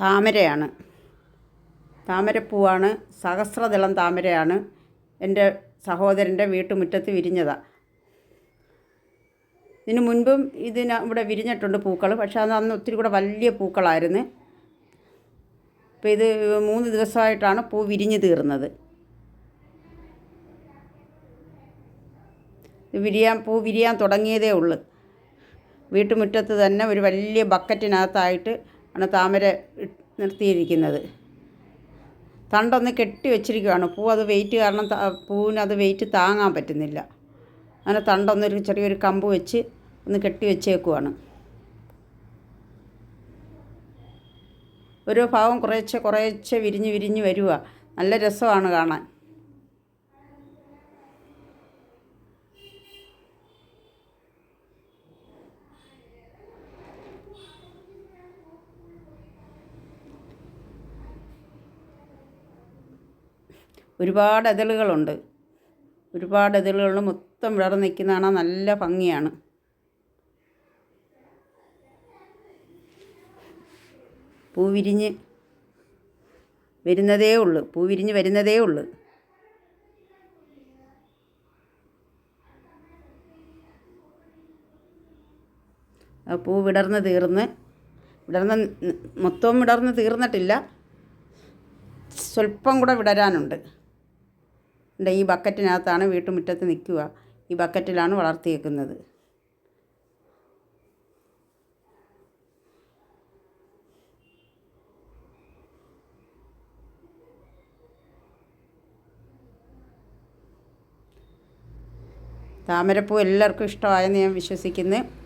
താമരയാണ്. താമരപ്പൂവാണ്. സഹസ്രദളം താമരയാണ്. എന്റെ സഹോദരന്റെ വീട്ടുമുറ്റത്ത് വിരിഞ്ഞതാണ് ഇതിനു മുൻപും ഇതിന് ഇവിടെ വിരിഞ്ഞിട്ടുണ്ട് പൂക്കൾ. പക്ഷേ അത് അന്ന് ഒത്തിരി കൂടെ വലിയ പൂക്കളായിരുന്നു. അപ്പോൾ ഇത് മൂന്ന് ദിവസമായിട്ടാണ് പൂ വിരിഞ്ഞു തീർന്നത്. വിരിയാൻ പൂ വിരിയാൻ തുടങ്ങിയതേ ഉള്ളൂ. വീട്ടുമുറ്റത്ത് തന്നെ ഒരു വലിയ ബക്കറ്റിനകത്തായിട്ട് ആണ് താമര നിർത്തിയിരിക്കുന്നത്. തണ്ടൊന്ന് കെട്ടി വെച്ചിരിക്കുകയാണ് പൂ അത് വെയിറ്റ് കാരണം പൂവിന് അത് വെയിറ്റ് താങ്ങാൻ പറ്റുന്നില്ല. അങ്ങനെ തണ്ടൊന്നൊരു ചെറിയൊരു കമ്പ് വെച്ച് ഒന്ന് കെട്ടി വെച്ചേക്കുവാണ്. ഓരോ ഭാഗം കുറേശ്ശെ കുറേശ്ശെ വിരിഞ്ഞ് വിരിഞ്ഞ് വരിക നല്ല രസമാണ് കാണാൻ. ഒരുപാട് ഇതളുകളുണ്ട് ഒരുപാട് ഇതളുകൾ മൊത്തം വിടർന്ന് നിൽക്കുന്ന കാണാൻ നല്ല ഭംഗിയാണ്. പൂ വിരിഞ്ഞ് വരുന്നതേ ഉള്ളൂ. പൂ വിരിഞ്ഞ് വരുന്നതേ ഉള്ളൂ. ആ പൂ വിടർന്ന് തീർന്ന് വിടർന്ന് മൊത്തവും വിടർന്ന് തീർന്നിട്ടില്ല. സ്വല്പം കൂടെ വിടരാനുണ്ട്. ഉണ്ട് ഈ ബക്കറ്റിനകത്താണ് വീട്ടുമുറ്റത്ത് നിൽക്കുക. ഈ ബക്കറ്റിലാണ് വളർത്തിയേക്കുന്നത്. താമരപ്പൂ എല്ലാവർക്കും ഇഷ്ടമായെന്ന് ഞാൻ വിശ്വസിക്കുന്നു.